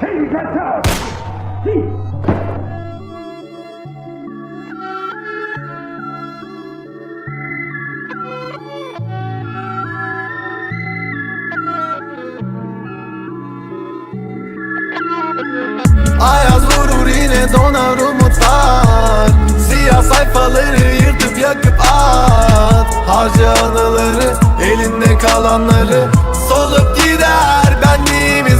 Tehlikeli! Değil. Ayaz vurur yine donar umutlar Siyah sayfaları yırtıp yakıp at Harca anıları elinde kalanları Solup gider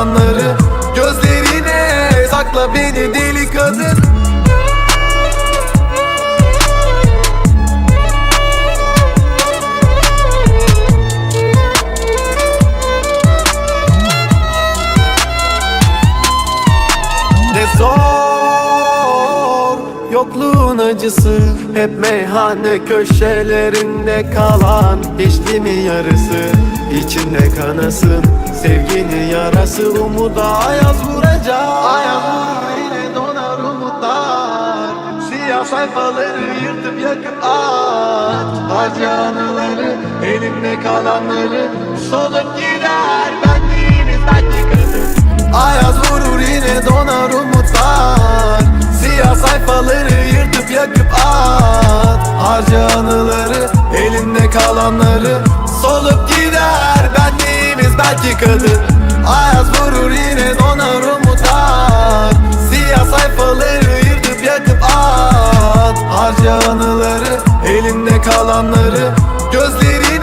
elinde kalanları Gözlerine sakla beni deli kadın. Ne zor Yokluğun acısı Hep meyhane köşelerinde kalan Geçti mi yarısı içinde kanasın Sevginin yarası umuda. Ayaz vuracak. Ayaz vurur yine donar umutlar. Siyah sayfaları yırtıp yakıp at Harca anıları elimde kalanları. Solup gider benliğimiz belki kadın Ayaz vurur yine donar umutlar. Siyah sayfaları yırtıp yakıp at Harca anıları elinde kalanları belki kadın Ayaz vurur yine donar umutlar Siyah sayfaları yırtıp yakıp at. Harca anıları elinde kalanları Gözlerine